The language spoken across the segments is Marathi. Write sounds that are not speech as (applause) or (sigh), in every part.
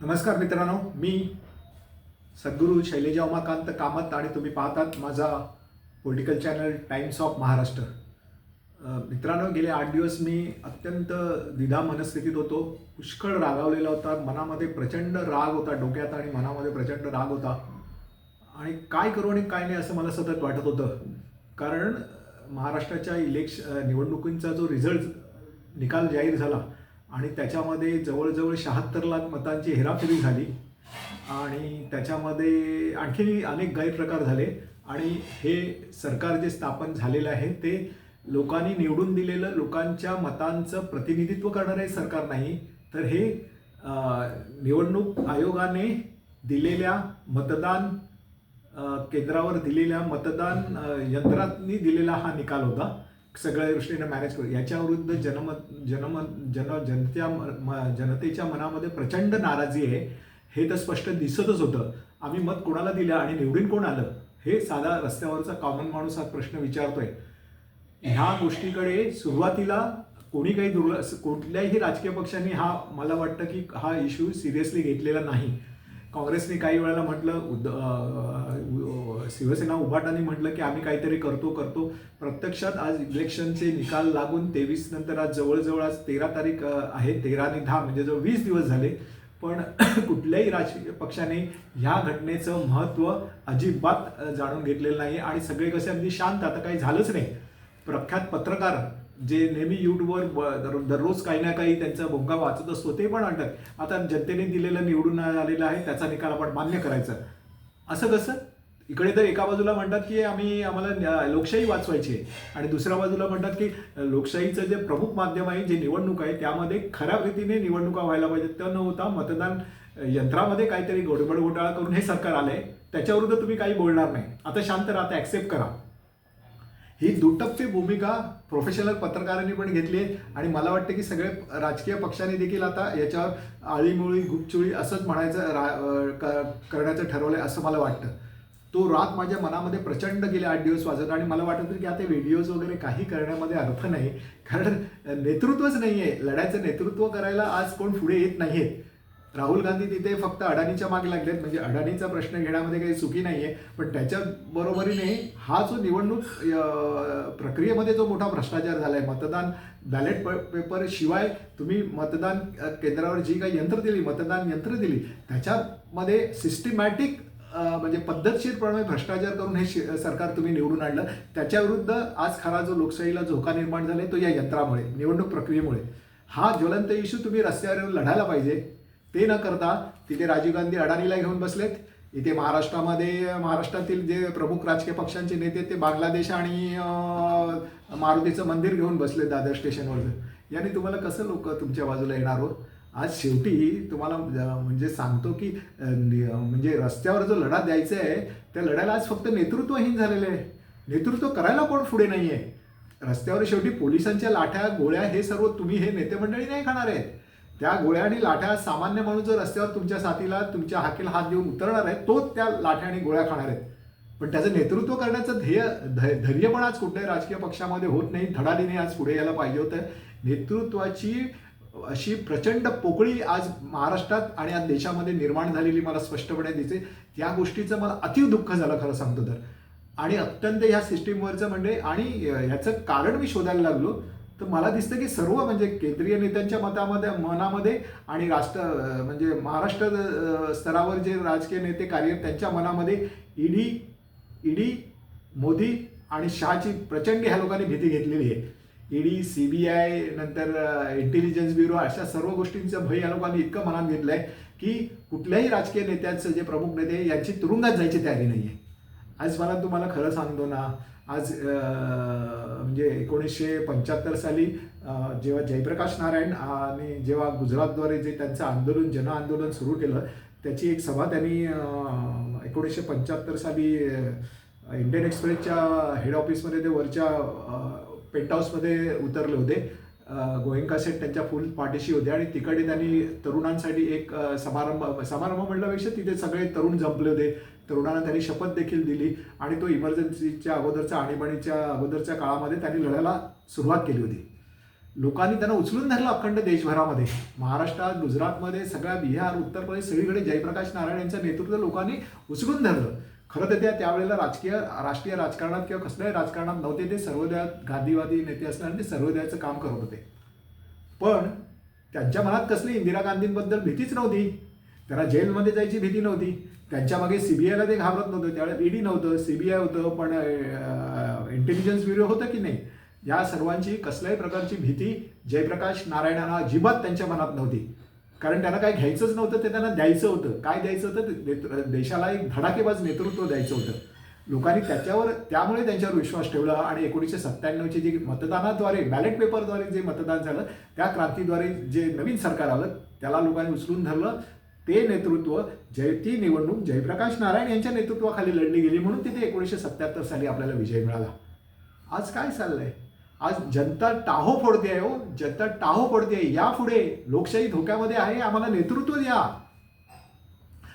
नमस्कार मित्रांनो मी सद्गुरू शैलेजा उमाकांत कामत आणि तुम्ही पाहतात माझा political channel Times of Maharashtra मित्रांनो गेले आठ दिवस मी अत्यंत द्विधा मनस्थितीत होतो पुष्कळ रागावलेला होता मनामध्ये प्रचंड राग होता डोक्यात आणि मनामध्ये प्रचंड राग होता. आणि काय करू आणि काय नाही असं मला सतत वाटत होतं. कारण महाराष्ट्राच्या इलेक्श निवडणुकींचा जो रिझल्ट निकाल जाहीर झाला आणि त्याच्यामध्ये जवळजवळ शहात्तर लाख मतांची हेराफेरी झाली. आणि त्याच्यामध्ये आणखी अनेक गैरप्रकार झाले. आणि हे सरकार जे स्थापन झालेलं आहे ते लोकांनी निवडून दिलेलं लोकांच्या मतांचं प्रतिनिधित्व करणारे सरकार नाही. तर हे निवडणूक आयोगाने दिलेल्या मतदान केंद्रावर दिलेल्या मतदान यंत्रांनी दिलेला हा निकाल होता. सगळ्या दृष्टीने मॅनेज करू. याच्याविरुद्ध जनमत जनमत जन जनत्या म- जनतेच्या मनामध्ये प्रचंड नाराजी आहे. हे तर स्पष्ट दिसतच होतं. आम्ही मत कोणाला दिलं आणि निवडून कोण आलं? हे साधा रस्त्यावरचा कॉमन माणूस हा प्रश्न विचारतोय. ह्या गोष्टीकडे सुरुवातीला कोणी काही दुर्ल कुठल्याही राजकीय पक्षांनी हा मला वाटतं की हा इश्यू सिरियसली घेतलेला नाही. काँग्रेसने काही वेळेला म्हटलं उद शिवसेना उभाटाने म्हटलं की आम्ही काहीतरी करतो करतो. प्रत्यक्षात आज इलेक्शनचे निकाल लागून तेवीस नंतर आज जवळजवळ आज तेरा तारीख आहे तेरा आणि दहा म्हणजे जवळ वीस दिवस झाले. पण (coughs) कुठल्याही राजकीय पक्षाने ह्या घटनेचं महत्त्व अजिबात जाणून घेतलेलं नाही आणि सगळे कसे अगदी शांत आता काही झालंच नाही. प्रख्यात पत्रकार जे नेहमी यूट्यूबवर दररोज काही ना काही त्यांचा भूमिका वाचत असतो ते पण म्हणतात आता जनतेने दिलेलं निवडून आलेलं आहे त्याचा निकाल आपण मान्य करायचा. असं कसं? इकडे तर एका बाजूला म्हणतात की आम्ही आम्हाला न्या- लोकशाही वाचवायची आहे. आणि दुसऱ्या बाजूला म्हणतात की लोकशाहीचं जे प्रमुख माध्यम आहे जे निवडणूक आहे त्यामध्ये खऱ्या रीतीने निवडणुका व्हायला पाहिजेत. त्या न होता मतदान यंत्रामध्ये काहीतरी गडबड घोटाळा करून हे सरकार आलंय. त्याच्याविरुद्ध तुम्ही काही बोलणार नाही. आता शांत राहता ॲक्सेप्ट ऍक्सेप्ट करा. ही दुटप्पी भूमिका प्रोफेशनल पत्रकारांनी पण घेतली आहे. आणि मला वाटतं की सगळे राजकीय पक्षांनी देखील आता याच्यावर आळीमुळी गुपचुळी असंच म्हणायचं रा करण्याचं ठरवलं करण्याचं ठरवलंय असं मला वाटतं. तो राग माझ्या मनामध्ये प्रचंड गेले आठ दिवस वाजत आणि मला वाटत की आता व्हिडिओज वगैरे काही करण्यामध्ये अर्थ नाही. कारण नेतृत्वच नाही आहे लढ्याचं नेतृत्व करायला आज कोण पुढे येत नाहीये. राहुल गांधी तिथे फक्त अडाणीच्या मागे लागलेत. म्हणजे अडाणीचा प्रश्न घेण्यामध्ये काही चुकी नाही आहे पण त्याच्या बरोबरीने हा जो निवडणूक प्रक्रियेमध्ये जो मोठा भ्रष्टाचार झाला आहे मतदान बॅलेट पेपर शिवाय तुम्ही मतदान केंद्रावर जी काही यंत्र दिली मतदान यंत्र दिली त्याच्यामध्ये सिस्टमॅटिक म्हणजे पद्धतशीरपणे भ्रष्टाचार करून हे शि- सरकार तुम्ही निवडून आणलं. त्याच्याविरुद्ध आज खरा जो लोकशाहीला धोका निर्माण झालाय तो या यंत्रामुळे निवडणूक प्रक्रियेमुळे. हा ज्वलंत इश्यू तुम्ही रस्त्यावर लढायला पाहिजे. ते न करता तिथे राजीव गांधी अडाणीला घेऊन बसलेत. इथे महाराष्ट्रामध्ये महाराष्ट्रातील जे प्रमुख राजकीय पक्षांचे नेते ते बांगलादेश आणि मारुतीचं मंदिर घेऊन बसले दादर स्टेशनवर. याने तुम्हाला कसं लोक तुमच्या बाजूला येणार हो? आज शेवटी तुम्हाला म्हणजे सांगतो की म्हणजे रस्त्यावर जो लढा द्यायचा आहे त्या लढ्याला आज फक्त नेतृत्वहीन झालेलं आहे. नेतृत्व करायला कोण पुढे नाही आहे रस्त्यावर शेवटी पोलिसांच्या लाठ्या गोळ्या हे सर्व तुम्ही हे नेते मंडळी नाही खाणार आहे त्या गोळ्या आणि लाठ्या सामान्य माणूस जर रस्त्यावर तुमच्या साथीला तुमच्या हाकेला हात देऊन उतरणार आहे तो त्या लाठ्या आणि गोळ्या खाणार आहेत पण त्याचं नेतृत्व करण्याचं ध्येय धैर्य पण आज कुठल्याही राजकीय पक्षामध्ये होत नाही. धडाडीने आज पुढे यायला पाहिजे होतं. नेतृत्वाची अशी प्रचंड पोकळी आज महाराष्ट्रात आणि आज देशामध्ये निर्माण झालेली मला स्पष्टपणे दिसते. त्या गोष्टीचं मला अतिव दुःख झालं खरं सांगतो तर. आणि अत्यंत ह्या सिस्टीमवरचं म्हणजे आणि ह्याचं कारण मी शोधायला लागलो. तर मला दिसतं की सर्व म्हणजे केंद्रीय नेत्यांच्या मतामध्ये मनामध्ये आणि राष्ट्र म्हणजे महाराष्ट्र स्तरावर जे राजकीय नेते कार्य त्यांच्या मनामध्ये ईडी ईडी मोदी आणि शहाची प्रचंड ह्या लोकांनी भीती घेतलेली आहे. ईडी सी बी आय नंतर इंटेलिजन्स ब्युरो अशा सर्व गोष्टींचं भय या लोकांनी इतकं मनात घेतलं आहे की कुठल्याही राजकीय नेत्यांचं जे प्रमुख नेते यांची तुरुंगात जायची तयारी नाही आहे आज मला तुम्हाला खरं सांगतो ना आज म्हणजे एकोणीसशे पंच्याहत्तर साली जेव्हा जयप्रकाश नारायण आणि जेव्हा गुजरातद्वारे जे त्यांचं आंदोलन जन आंदोलन सुरू केलं त्याची एक सभा त्यांनी एकोणीसशे पंच्याहत्तर साली इंडियन एक्सप्रेसच्या हेड ऑफिसमध्ये ते वरच्या पेंटहाऊसमध्ये पेंट हाऊसमध्ये उतरले होते. गोयंका सेठ त्यांच्या फुल पाठीशी होते आणि तिकडे त्यांनी तरुणांसाठी एक समारंभ समारंभ म्हटल्यापेक्षा तिथे सगळे तरुण जमले होते. तरुणांना त्यांनी शपथ देखील दिली आणि तो इमर्जन्सीच्या अगोदरच्या आणीबाणीच्या अगोदरच्या काळामध्ये त्यांनी लढायला सुरुवात केली होती. लोकांनी त्यांना उचलून धरलं अखंड देशभरामध्ये. महाराष्ट्रात गुजरातमध्ये सगळ्या बिहार उत्तर प्रदेश सगळीकडे जयप्रकाश नारायण यांचं नेतृत्व लोकांनी उचलून धरलं. खरं तर त्या त्यावेळेला राजकीय राष्ट्रीय राजकारणात किंवा कसल्याही राजकारणात नव्हते ते सर्वोदयात गांधीवादी नेते असणार ते सर्वोदयाचं काम करत होते. पण त्यांच्या मनात कसली इंदिरा गांधींबद्दल भीतीच नव्हती. त्याला जेलमध्ये जायची भीती नव्हती. त्यांच्यामागे सी बी आयला ते घाबरत नव्हतं. त्यावेळेस ईडी नव्हतं सी बी आय होतं पण इंटेलिजन्स ब्युरो होतं की नाही? या सर्वांची कसल्याही प्रकारची भीती जयप्रकाश नारायणांना अजिबात त्यांच्या मनात नव्हती. कारण त्यांना काय घ्यायचंच नव्हतं ते त्यांना द्यायचं होतं. काय द्यायचं होतं? ते देशाला एक धडाकेबाज नेतृत्व द्यायचं होतं. लोकांनी त्याच्यावर त्यामुळे त्यांच्यावर विश्वास ठेवला आणि एकोणीसशे सत्त्याण्णवची जी मतदानाद्वारे बॅलेट पेपरद्वारे जे मतदान झालं त्या क्रांतीद्वारे जे नवीन सरकार आलं त्याला लोकांनी उचलून धरलं. ते नेतृत्व जय ती निवडणूक जयप्रकाश नारायण यांच्या नेतृत्वाखाली लढली गेली म्हणून तिथे एकोणीसशे सत्याहत्तर साली आपल्याला विजय मिळाला. आज काय चाललंय? आज जनता टाहो फोडते आहे हो. जनता टाहो फोडते या पुढे लोकशाही धोक्यामध्ये आहे. आम्हाला नेतृत्व द्या.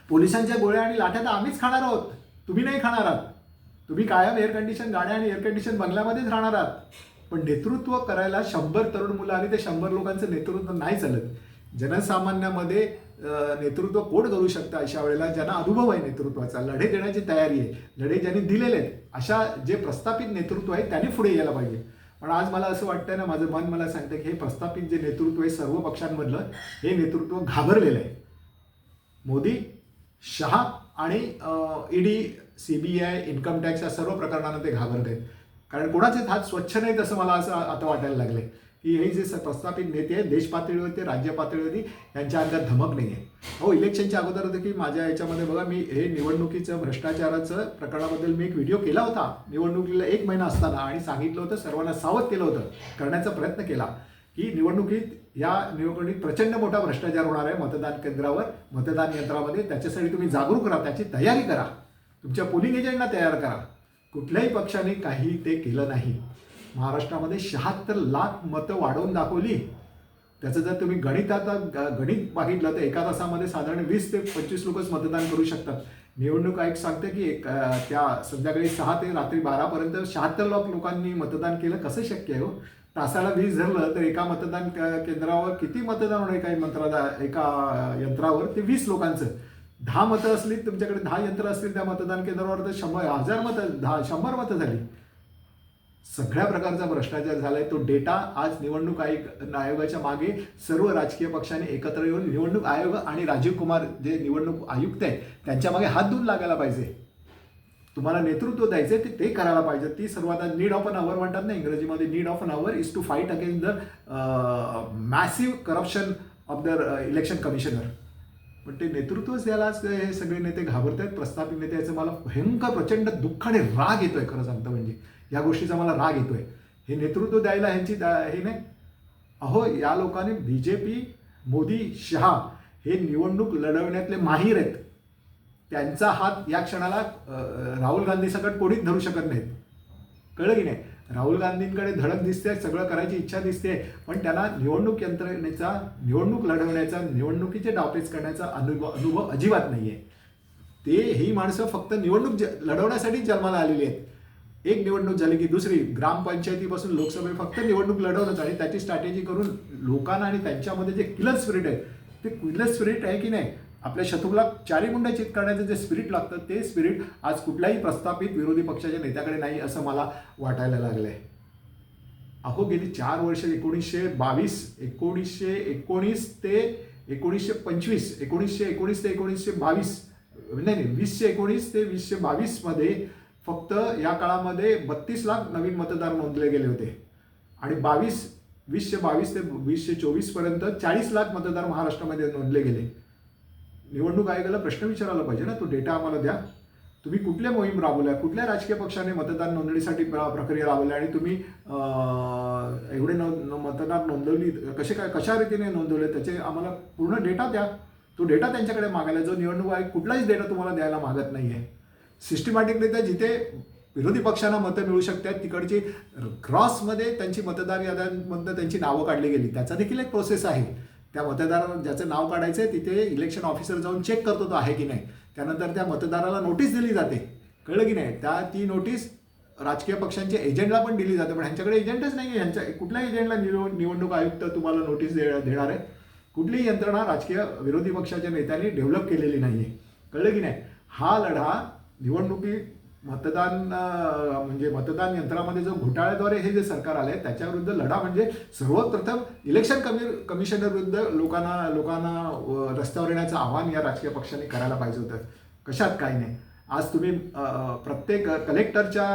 पोलिसांच्या गोळ्या आणि लाठ्या तर आम्हीच खाणार आहोत. तुम्ही नाही खाणार आहात. तुम्ही कायम एअर कंडिशन गाड्या आणि एअर कंडिशन बंगल्यामध्येच राहणार आहात. पण नेतृत्व करायला शंभर तरुण मुलं आणि ते शंभर लोकांचं नेतृत्व नाही चालत. जनसामान्यामध्ये नेतृत्व कोण करू शकतं अशा वेळेला? ज्यांना अनुभव आहे नेतृत्वाचा. लढे देण्याची तयारी आहे. लढे ज्यांनी दिलेले आहेत अशा जे प्रस्थापित नेतृत्व आहे त्यांनी पुढे यायला पाहिजे. पण आज मला असं वाटतंय ना माझं मन मला सांगतं की हे प्रस्थापित जे नेतृत्व आहे सर्व पक्षांमधलं हे नेतृत्व घाबरलेलं आहे. मोदी शहा आणि ED C B I income tax या सर्व प्रकरणांना ते घाबरत आहेत. कारण कोणाचेच हात स्वच्छ नाहीत असं मला असं आता वाटायला लागले की हे जे स- प्रस्थापित नेते आहेत देश पातळीवरती राज्य पातळीवरती यांच्या अंगात धमक नाही आहे. हो इलेक्शनच्या अगोदर होतं की माझ्या याच्यामध्ये बघा मी हे निवडणुकीचं भ्रष्टाचाराचं प्रकरणाबद्दल मी एक व्हिडिओ केला होता. निवडणुकीला एक महिना असताना आणि सांगितलं होतं सर्वांना सावध केलं होतं करण्याचा प्रयत्न केला की निवडणुकीत या निवडणुकीत प्रचंड मोठा भ्रष्टाचार होणार आहे मतदान केंद्रावर मतदान यंत्रामध्ये. त्याच्यासाठी तुम्ही जागरूक राहा त्याची तयारी करा. तुमच्या पोलिंग एजंटना तयार करा. कुठल्याही पक्षाने काही ते केलं नाही. महाराष्ट्रामध्ये शहात्तर लाख मतं वाढवून दाखवली. त्याचं जर तुम्ही गणितात ग- गणित बघितलं तर एका तासामध्ये साधारण वीस ते पंचवीस लोकच मतदान करू शकतात. निवडणूक आयोग सांगते की एक त्या संध्याकाळी सहा ते रात्री बारापर्यंत शहात्तर लाख लोकांनी मतदान केलं. कसं शक्य आहे हो? तासाला वीस धरलं तर एका मतदान क- केंद्रावर किती मतदान होणार एका मंत्राला एका यंत्रावर? ते वीस लोकांचं. दहा मतं असली तुमच्याकडे दहा यंत्र असतील त्या मतदान केंद्रावर तर शंभर हजार मतं दहा शंभर मतं झाली. सगळ्या प्रकारचा भ्रष्टाचार झालाय. तो डेटा आज निवडणूक आयोग आयोगाच्या मागे सर्व राजकीय पक्षांनी एकत्र येऊन निवडणूक आयोग आणि राजीव कुमार जे निवडणूक आयुक्त आहेत त्यांच्या मागे हात धुवून लागायला पाहिजे. तुम्हाला नेतृत्व द्यायचे ते ते करायला पाहिजे. ती सर्वात नीड ऑफ अन आवर म्हणतात ना इंग्रजीमध्ये need of an hour is to fight against the massive corruption of the election commissioner पण ते नेतृत्वच द्यायला आज हे सगळे नेते घाबरत आहेत प्रस्थापित नेते याचं मला भयंकर प्रचंड दुःख आणि राग येतोय खरं या गोष्टीचा मला राग येतोय. हे नेतृत्व द्यायला ह्यांची दा- हे नाही. अहो या लोकांनी B J P Modi Shah हे निवडणूक लढवण्यातले माहीर आहेत. त्यांचा हात या क्षणाला राहुल गांधी सकट कोणीच धरू शकत नाहीत. कळलं की नाही? राहुल गांधींकडे धडक दिसते सगळं करायची इच्छा दिसते पण त्यांना निवडणूक यंत्रणेचा निवडणूक लढवण्याचा निवडणुकीचे डावपेच करण्याचा अनुभव अनुभव अजिबात नाही आहे ते ही माणसं फक्त निवडणूक ज- लढवण्यासाठी जन्माला आलेली आहेत. एक निवडणूक झाली की दुसरी. ग्रामपंचायतीपासून लोकसभे फक्त निवडणूक लढवणंच आणि त्याची स्ट्रॅटेजी करून लोकांना आणि त्यांच्यामध्ये जे किलर स्पिरिट आहे ते किलर स्पिरिट आहे की नाही? आपल्या शत्रूला चारी मुंड्या चित करण्याचं जे स्पिरिट लागतं ते स्पिरिट आज कुठल्याही प्रस्थापित विरोधी पक्षाच्या नेत्याकडे नाही असं मला वाटायला लागलं आहे अहो गेली चार वर्ष एकोणीसशे बावीस एकोणीसशे एकोणीस ते एकोणीसशे पंचवीस एकोणीसशे एकोणीस ते एकोणीसशे बावीस नाही नाही वीसशे एकोणीस ते वीसशे बावीसमध्ये फक्त या काळामध्ये बत्तीस लाख नवीन मतदार नोंदले गेले होते. आणि बावीस वीसशे बावीस ते वीसशे चोवीसपर्यंत चाळीस लाख मतदार महाराष्ट्रामध्ये नोंदले गेले. निवडणूक आयोगाला प्रश्न विचारायला पाहिजे ना तो डेटा आम्हाला द्या. तुम्ही कुठल्या मोहीम राबवल्या? कुठल्या राजकीय पक्षाने मतदान नोंदणीसाठी प्रक्रिया राबवल्या आणि तुम्ही एवढे नो मतदार नोंदवली कसे काय कशा रीतीने नोंदवले? त्याचे आम्हाला पूर्ण डेटा द्या. तो डेटा त्यांच्याकडे मागायला जो निवडणूक आयोग कुठलाच डेटा तुम्हाला द्यायला मागत नाही आहे सिस्टमॅटिकरित्या जिथे विरोधी पक्षांना मतं मिळू शकतात तिकडची क्रॉसमध्ये त्यांची मतदार याद्यांमधनं त्यांची नावं काढली गेली. त्याचा देखील एक प्रोसेस आहे. त्या मतदाराला ज्याचं नाव काढायचं आहे तिथे इलेक्शन ऑफिसर जाऊन चेक करतो तो आहे की नाही. त्यानंतर त्या मतदाराला नोटीस दिली जाते. कळलं की नाही? त्या ती नोटीस राजकीय पक्षांच्या एजंटला पण दिली जाते. पण ह्यांच्याकडे एजंटच नाही आहे ह्यांच्या कुठल्याही एजंटला निवड निवडणूक आयुक्त तुम्हाला नोटीस दे देणार आहे. कुठलीही यंत्रणा राजकीय विरोधी पक्षाच्या नेत्यांनी डेव्हलप केलेली नाही आहे कळलं की नाही? हा लढा निवडणुकी मतदान म्हणजे मतदान यंत्रामध्ये जो घोटाळ्याद्वारे हे जे सरकार आले त्याच्याविरुद्ध लढा म्हणजे सर्वप्रथम इलेक्शन कमी कमिशनर विरुद्ध लोकांना लोकांना रस्त्यावर येण्याचं आव्हान या राजकीय पक्षांनी करायला पाहिजे होतं. कशात काही नाही. आज तुम्ही प्रत्येक कलेक्टरच्या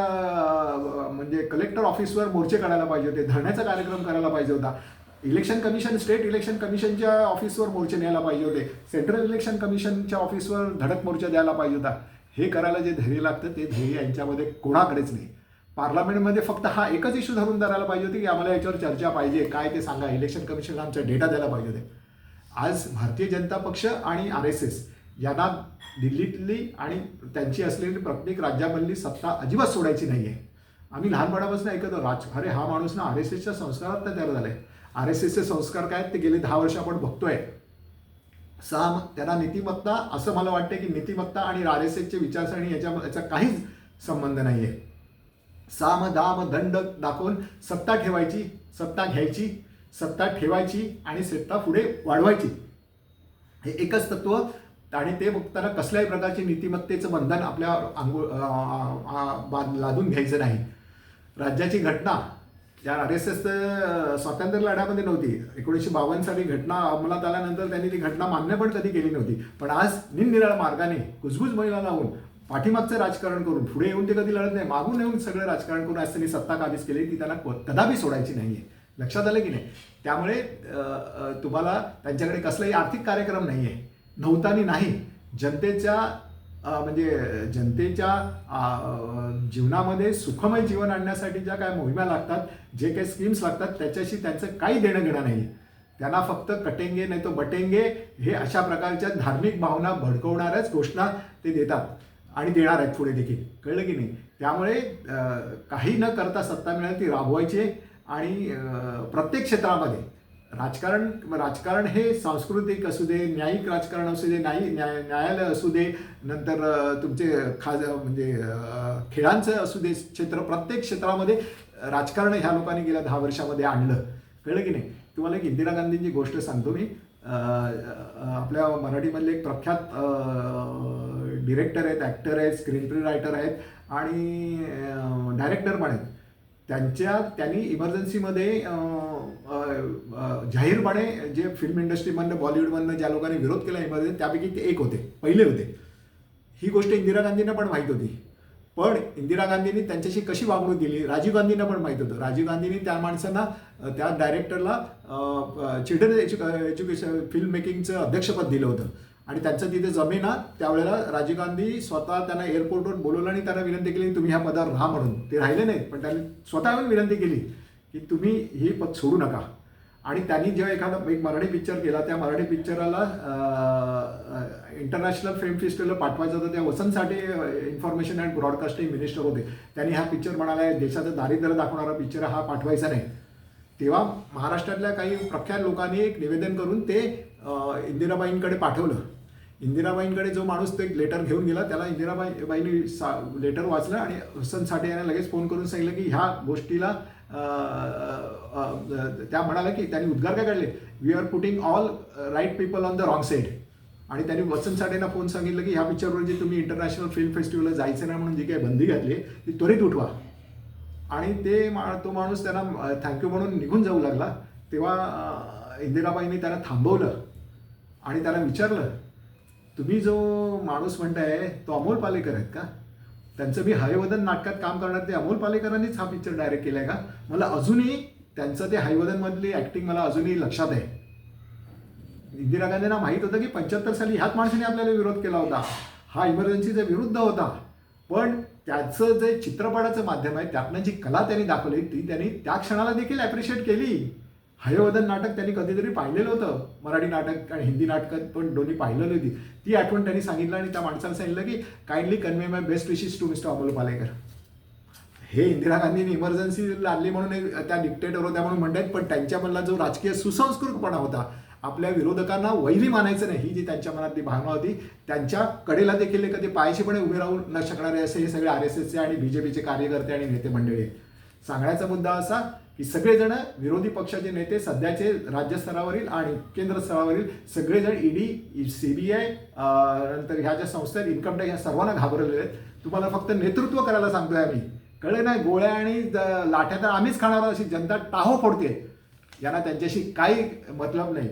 म्हणजे कलेक्टर ऑफिसवर मोर्चे काढायला पाहिजे होते धरण्याचा कार्यक्रम करायला पाहिजे होता. इलेक्शन कमिशन स्टेट इलेक्शन कमिशनच्या ऑफिसवर मोर्चे न्यायला पाहिजे होते. सेंट्रल इलेक्शन कमिशनच्या ऑफिसवर धडक मोर्चा द्यायला पाहिजे होता. हे करायला जे धैर्य लागतं ते धैर्य यांच्यामध्ये कोणाकडेच नाही. पार्लमेंटमध्ये फक्त हा एकच इश्यू धरून धरायला पाहिजे होती की आम्हाला याच्यावर चर्चा पाहिजे काय ते सांगा इलेक्शन कमिशनला आमचा डेटा द्यायला पाहिजे होते. आज भारतीय जनता पक्ष आणि आर एस एस यांना दिल्लीतली आणि त्यांची असलेली प्रत्येक राज्यामधली सत्ता अजिबात सोडायची नाही आहे आम्ही लहानपणापासून ऐकतो राज अरे हा माणूस ना आर एस एसच्या संस्कारात तर तयार झालाय आर एस एसचे संस्कार काय आहेत ते गेले दहा वर्ष आपण बघतोय. साम त्यांना नीतिमत्ता असं मला वाटतं की नीतिमत्ता आणि राजसेचे विचारसरणी याच्या याचा काहीच संबंध नाही आहे साम दाम दंड दाखवून सत्ता ठेवायची सत्ता घ्यायची सत्ता ठेवायची आणि सत्ता पुढे वाढवायची. हे एकच तत्व आणि ते बघताना कसल्याही प्रकारची नीतिमत्तेचं बंधन आपल्या अंगो लादून घ्यायचं नाही. राज्याची घटना त्या आर एस एस स्वातंत्र्य लढ्यामध्ये नव्हती. एकोणीसशे बावन्न साली घटना अंमलात आल्यानंतर त्यांनी ती घटना मान्य पण कधी केली नव्हती. पण आज निरनिराळ मार्गाने कुजबुज महिला लावून पाठीमागचं राजकारण करून पुढे येऊन ते कधी लढत नाही मागून येऊन सगळं राजकारण करून आज त्यांनी सत्ता काबीज केली ती त्यांना कदापि सोडायची आहे लक्षात आलं की नाही? त्यामुळे तुम्हाला त्यांच्याकडे कसलाही आर्थिक कार्यक्रम नाही आहे नव्हतानी नाही. जनतेच्या म्हणजे जनतेच्या जीवनामध्ये सुखमय जीवन आणण्यासाठी ज्या काय मोहिमा लागतात जे काही स्कीम्स लागतात त्याच्याशी त्यांचं काही देणं घेणं नाही त्यांना फक्त कटेंगे नाही तो बटेंगे हे अशा प्रकारच्या धार्मिक भावना भडकवणाऱ्याच घोषणा ते देतात आणि देणार आहेत पुढे देखील. कळलं की नाही? त्यामुळे काही न करता सत्ता मिळाली ती राबवायची आणि प्रत्येक क्षेत्रामध्ये राजकारण राजकारण हे सांस्कृतिक असू दे न्यायिक राजकारण असू दे न्यायी न्याय न्यायालय असू दे नंतर तुमचे खाज म्हणजे खेळांचं असू दे क्षेत्र प्रत्येक क्षेत्रामध्ये राजकारण ह्या लोकांनी गेल्या दहा वर्षामध्ये आणलं. कळलं की नाही? तुम्हाला एक इंदिरा गांधींची गोष्ट सांगतो मी. आपल्या मराठीमधले एक प्रख्यात डिरेक्टर आहेत ॲक्टर आहेत स्क्रीन प्ले रायटर आहेत आणि डायरेक्टर पण आहेत. त्यांच्या त्यांनी इमर्जन्सीमध्ये जाहीरपणे जे फिल्म इंडस्ट्रीमधनं बॉलिवूडमधनं ज्या लोकांनी विरोध केला इमर्जन्सी त्यापैकी ते एक होते पहिले होते. ही गोष्ट इंदिरा गांधींना पण माहीत होती. पण इंदिरा गांधींनी त्यांच्याशी कशी वागणूक दिली राजीव गांधींना पण माहीत होतं. राजीव गांधींनी त्या माणसांना त्या डायरेक्टरला चिल्ड्रन एज्युकेशन फिल्म मेकिंगचं अध्यक्षपद दिलं होतं. आणि त्यांचं तिथे जमेना त्यावेळेला राजीव गांधी स्वतः त्यांना एअरपोर्टवर बोलवलं आणि त्यांना विनंती केली तुम्ही ह्या पदावर राहा म्हणून. ते राहिले नाहीत पण त्यांनी स्वतः विनंती केली. की तुम्ही हे पद सोडू नका. आणि त्यांनी जेव्हा एखादा एक मराठी पिक्चर केला त्या मराठी पिक्चराला इंटरनॅशनल फिल्म फेस्टिवलला पाठवायचं होतं त्या Vasant Sathe information and broadcasting minister होते. त्यांनी हा पिक्चर म्हणाला देशाचं दारिद्र्य दाखवणारा पिक्चर हा पाठवायचा नाही. तेव्हा महाराष्ट्रातल्या काही प्रख्यात लोकांनी एक निवेदन करून ते इंदिराबाईंकडे पाठवलं. इंदिराबाईंकडे जो माणूस ते लेटर घेऊन गेला त्याला इंदिराबाई बाईंनी सा लेटर वाचलं आणि वसंत साठे यांना लगेच फोन करून सांगितलं की ह्या गोष्टीला त्या म्हणाल्या की त्यांनी उद्गार काय काढले we are putting all right people on the wrong side आणि त्यांनी वसंत साठेंना फोन सांगितलं की ह्या पिक्चरवर जे तुम्ही इंटरनॅशनल फिल्म फेस्टिवलला जायचं नाही म्हणून जी काही बंदी घातली ती त्वरित उठवा. आणि ते मा तो माणूस त्यांना थँक्यू म्हणून निघून जाऊ लागला. तेव्हा इंदिराबाईंनी त्याला थांबवलं आणि त्याला विचारलं तुम्ही जो माणूस म्हणताय तो अमोल पालेकर आहेत का? त्यांचं मी हयवदन नाटकात काम करणार ते अमोल पालेकरांनीच हा पिक्चर डायरेक्ट केलाय का? मला अजूनही त्यांचं ते हयवदनमधली ॲक्टिंग मला अजूनही लक्षात आहे. इंदिरा गांधींना माहीत होतं की पंच्याहत्तर साली ह्याच माणसाने आपल्याला विरोध केला होता. हा इमर्जन्सीच्या विरुद्ध होता. पण त्याचं जे चित्रपटाचं माध्यम आहे त्यातनं जी कला त्यांनी दाखवली ती त्यांनी त्या क्षणाला देखील ॲप्रिशिएट केली. हयवदन नाटक त्यांनी कधीतरी पाहिलेलं होतं मराठी नाटक आणि हिंदी नाटकात पण दोन्ही पाहिलेली होती ती आठवण त्यांनी सांगितलं आणि त्या माणसाला सांगितलं की kindly convey my best wishes to mister Amol Palekar हे इंदिरा गांधींनी इमर्जन्सी आणली म्हणून एक त्या डिक्टेटर होत्या म्हणून म्हणतात पण त्यांच्यामधला जो राजकीय सुसंस्कृतपणा होता आपल्या विरोधकांना वैरी मानायचं नाही. ही जी त्यांच्या मनातली भावना होती त्यांच्या कडेला देखील कधी पायशीपणे उभे राहू न शकणारे असे हे सगळे आर एस एसचे आणि बीजेपीचे कार्यकर्ते आणि नेते मंडळी सांगण्याचा मुद्दा असा की सगळेजण विरोधी पक्षाचे नेते सध्याचे राज्यस्तरावरील आणि केंद्र स्तरावरील सगळेजण सी बी आय नंतर ह्या ज्या संस्था आहेत इन्कम टॅक्स ह्या सर्वांना घाबरलेले आहेत. तुम्हाला फक्त नेतृत्व करायला सांगतोय आम्ही. कळलं नाही गोळ्या आणि लाठ्या तर आम्हीच खाणार अशी जनता टाहो फोडते. यांना त्यांच्याशी काही मतलब नाही.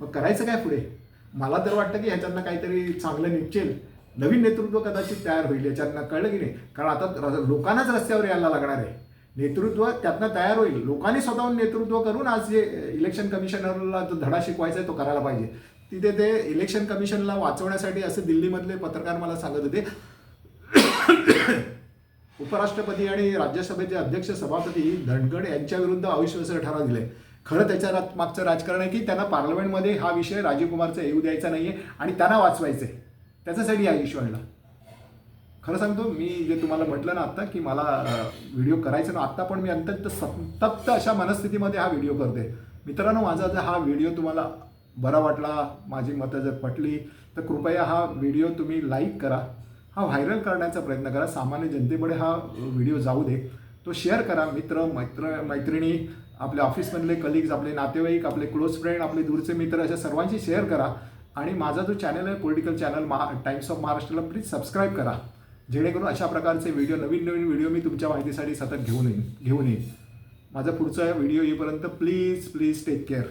मग करायचं काय पुढे? मला तर वाटतं की ह्याच्यातनं काहीतरी चांगलं निघचेल. नवीन नेतृत्व कदाचित तयार होईल याच्यातनं कळलं की नाही? कारण आता र- लोकांनाच रस्त्यावर यायला लागणार आहे. नेतृत्व त्यातनं तयार होईल. लोकांनी स्वतःहून नेतृत्व करून आज जे इलेक्शन कमिशनरला जो धडा शिकवायचा आहे तो करायला पाहिजे. तिथे ते इलेक्शन कमिशनला वाचवण्यासाठी असे दिल्लीमधले पत्रकार मला सांगत होते. उपराष्ट्रपती आणि राज्यसभेचे अध्यक्ष सभापती धनगड यांच्या विरुद्ध अविश्वासाचा ठराव दिले खरं त्याच्या मागचं राजकारण आहे की त्यांना पार्लमेंटमध्ये हा विषय राजीव कुमारचा येऊ द्यायचा नाहीये आणि त्यांना वाचवायचं आहे त्याच्यासाठी हा इश्यू आणला खरं सांगतो मी जे तुम्हाला म्हटलं ना आत्ता की मला व्हिडिओ करायचा ना आत्ता पण मी अत्यंत संतप्त अशा मनस्थितीमध्ये हा व्हिडिओ करते. मित्रांनो माझा जर हा व्हिडिओ तुम्हाला बरा वाटला माझी मतं जर पटली तर कृपया हा व्हिडिओ तुम्ही लाईक करा. हा व्हायरल करण्याचा प्रयत्न करा. सामान्य जनतेमुळे हा व्हिडिओ जाऊ दे. तो शेअर करा. मित्र मैत्र मैत्रिणी आपल्या ऑफिसमधले कलिग्ज आपले नातेवाईक आपले क्लोज फ्रेंड आपले दूरचे मित्र अशा सर्वांशी शेअर करा. आणि माझा जो चॅनल आहे political channel Maha Times of महाराष्ट्राला प्लीज सबस्क्राईब करा. जेणेकरून अशा प्रकारचे व्हिडिओ नवीन नवीन व्हिडिओ मी तुमच्या माहितीसाठी सतत घेऊन येईन घेऊन येईन. माझा पुढचा व्हिडिओ येईपर्यंत प्लीज प्लीज टेक केअर